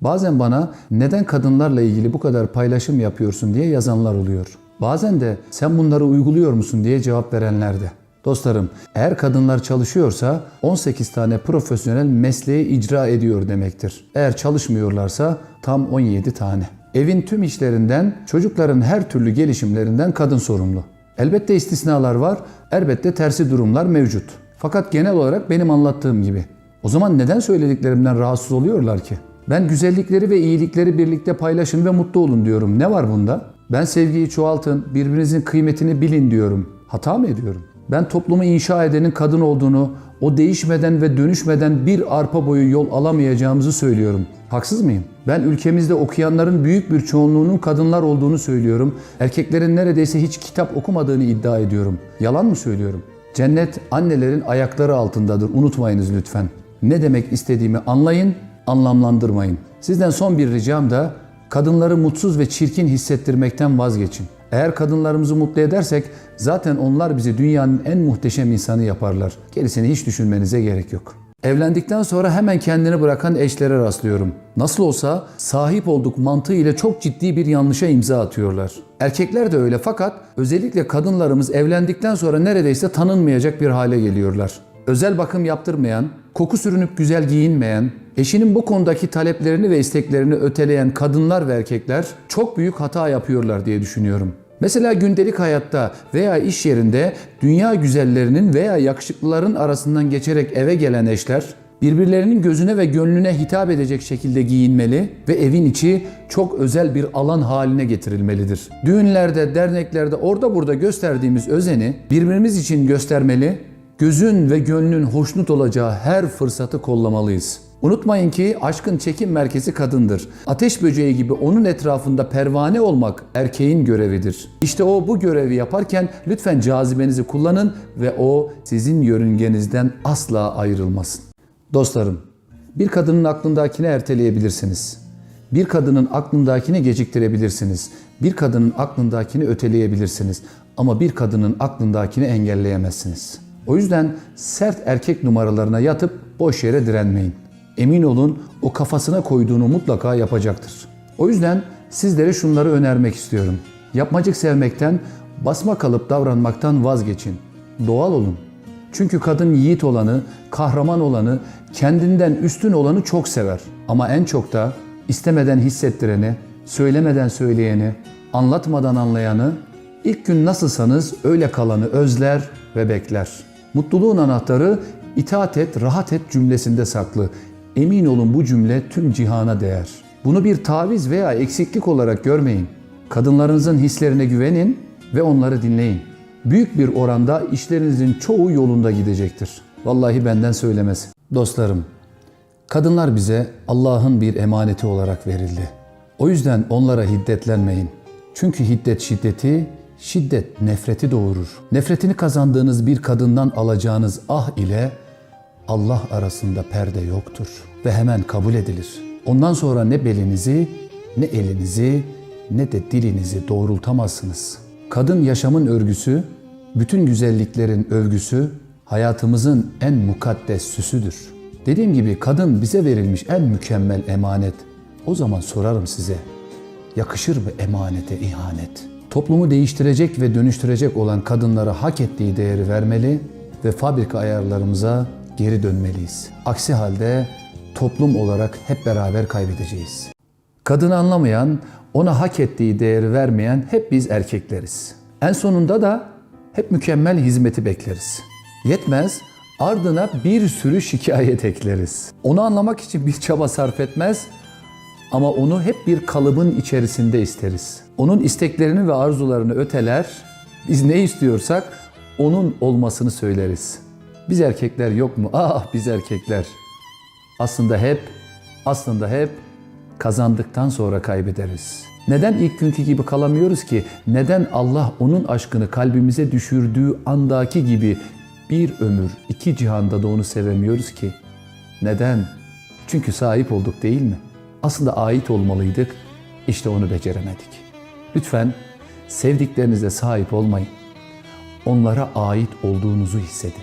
Bazen bana neden kadınlarla ilgili bu kadar paylaşım yapıyorsun diye yazanlar oluyor. Bazen de sen bunları uyguluyor musun diye cevap verenler de. Dostlarım, eğer kadınlar çalışıyorsa 18 tane profesyonel mesleği icra ediyor demektir. Eğer çalışmıyorlarsa tam 17 tane. Evin tüm işlerinden, çocukların her türlü gelişimlerinden kadın sorumlu. Elbette istisnalar var, elbette tersi durumlar mevcut. Fakat genel olarak benim anlattığım gibi. O zaman neden söylediklerimden rahatsız oluyorlar ki? Ben güzellikleri ve iyilikleri birlikte paylaşın ve mutlu olun diyorum. Ne var bunda? Ben sevgiyi çoğaltın, birbirinizin kıymetini bilin diyorum. Hata mı ediyorum? Ben toplumu inşa edenin kadın olduğunu, o değişmeden ve dönüşmeden bir arpa boyu yol alamayacağımızı söylüyorum. Haksız mıyım? Ben ülkemizde okuyanların büyük bir çoğunluğunun kadınlar olduğunu söylüyorum. Erkeklerin neredeyse hiç kitap okumadığını iddia ediyorum. Yalan mı söylüyorum? Cennet annelerin ayakları altındadır. Unutmayınız lütfen. Ne demek istediğimi anlayın, anlamlandırmayın. Sizden son bir ricam da kadınları mutsuz ve çirkin hissettirmekten vazgeçin. Eğer kadınlarımızı mutlu edersek zaten onlar bizi dünyanın en muhteşem insanı yaparlar. Gerisini hiç düşünmenize gerek yok. Evlendikten sonra hemen kendini bırakan eşlere rastlıyorum. Nasıl olsa sahip olduk mantığı ile çok ciddi bir yanlışa imza atıyorlar. Erkekler de öyle fakat özellikle kadınlarımız evlendikten sonra neredeyse tanınmayacak bir hale geliyorlar. Özel bakım yaptırmayan, koku sürünüp güzel giyinmeyen, eşinin bu konudaki taleplerini ve isteklerini öteleyen kadınlar ve erkekler çok büyük hata yapıyorlar diye düşünüyorum. Mesela gündelik hayatta veya iş yerinde dünya güzellerinin veya yakışıklıların arasından geçerek eve gelen eşler birbirlerinin gözüne ve gönlüne hitap edecek şekilde giyinmeli ve evin içi çok özel bir alan haline getirilmelidir. Düğünlerde, derneklerde orada burada gösterdiğimiz özeni birbirimiz için göstermeli, gözün ve gönlün hoşnut olacağı her fırsatı kollamalıyız. Unutmayın ki aşkın çekim merkezi kadındır. Ateş böceği gibi onun etrafında pervane olmak erkeğin görevidir. İşte o bu görevi yaparken lütfen cazibenizi kullanın ve o sizin yörüngenizden asla ayrılmasın. Dostlarım, bir kadının aklındakini erteleyebilirsiniz. Bir kadının aklındakini geciktirebilirsiniz. Bir kadının aklındakini öteleyebilirsiniz. Ama bir kadının aklındakini engelleyemezsiniz. O yüzden sert erkek numaralarına yatıp boş yere direnmeyin. Emin olun o kafasına koyduğunu mutlaka yapacaktır. O yüzden sizlere şunları önermek istiyorum. Yapmacık sevmekten, basma kalıp davranmaktan vazgeçin. Doğal olun. Çünkü kadın yiğit olanı, kahraman olanı, kendinden üstün olanı çok sever. Ama en çok da istemeden hissettireni, söylemeden söyleyeni, anlatmadan anlayanı, ilk gün nasılsanız öyle kalanı özler ve bekler. Mutluluğun anahtarı itaat et, rahat et cümlesinde saklı. Emin olun bu cümle tüm cihana değer. Bunu bir taviz veya eksiklik olarak görmeyin. Kadınlarınızın hislerine güvenin ve onları dinleyin. Büyük bir oranda işlerinizin çoğu yolunda gidecektir. Vallahi benden söylemesi. Dostlarım, kadınlar bize Allah'ın bir emaneti olarak verildi. O yüzden onlara hiddetlenmeyin. Çünkü hiddet şiddeti, şiddet nefreti doğurur. Nefretini kazandığınız bir kadından alacağınız ah ile Allah arasında perde yoktur ve hemen kabul edilir. Ondan sonra ne belinizi, ne elinizi, ne de dilinizi doğrultamazsınız. Kadın yaşamın örgüsü, bütün güzelliklerin övgüsü, hayatımızın en mukaddes süsüdür. Dediğim gibi kadın bize verilmiş en mükemmel emanet. O zaman sorarım size, yakışır mı emanete ihanet? Toplumu değiştirecek ve dönüştürecek olan kadınlara hak ettiği değeri vermeli ve fabrika ayarlarımıza geri dönmeliyiz. Aksi halde toplum olarak hep beraber kaybedeceğiz. Kadını anlamayan, ona hak ettiği değeri vermeyen hep biz erkekleriz. En sonunda da hep mükemmel hizmeti bekleriz. Yetmez, ardına bir sürü şikayet ekleriz. Onu anlamak için bir çaba sarf etmez, ama onu hep bir kalıbın içerisinde isteriz. Onun isteklerini ve arzularını öteler, biz ne istiyorsak onun olmasını söyleriz. Biz erkekler yok mu? Ah biz erkekler. Aslında hep, aslında hep kazandıktan sonra kaybederiz. Neden ilk günkü gibi kalamıyoruz ki? Neden Allah onun aşkını kalbimize düşürdüğü andaki gibi bir ömür, iki cihanda da onu sevemiyoruz ki? Neden? Çünkü sahip olduk değil mi? Aslında ait olmalıydık, işte onu beceremedik. Lütfen sevdiklerinize sahip olmayın. Onlara ait olduğunuzu hissedin.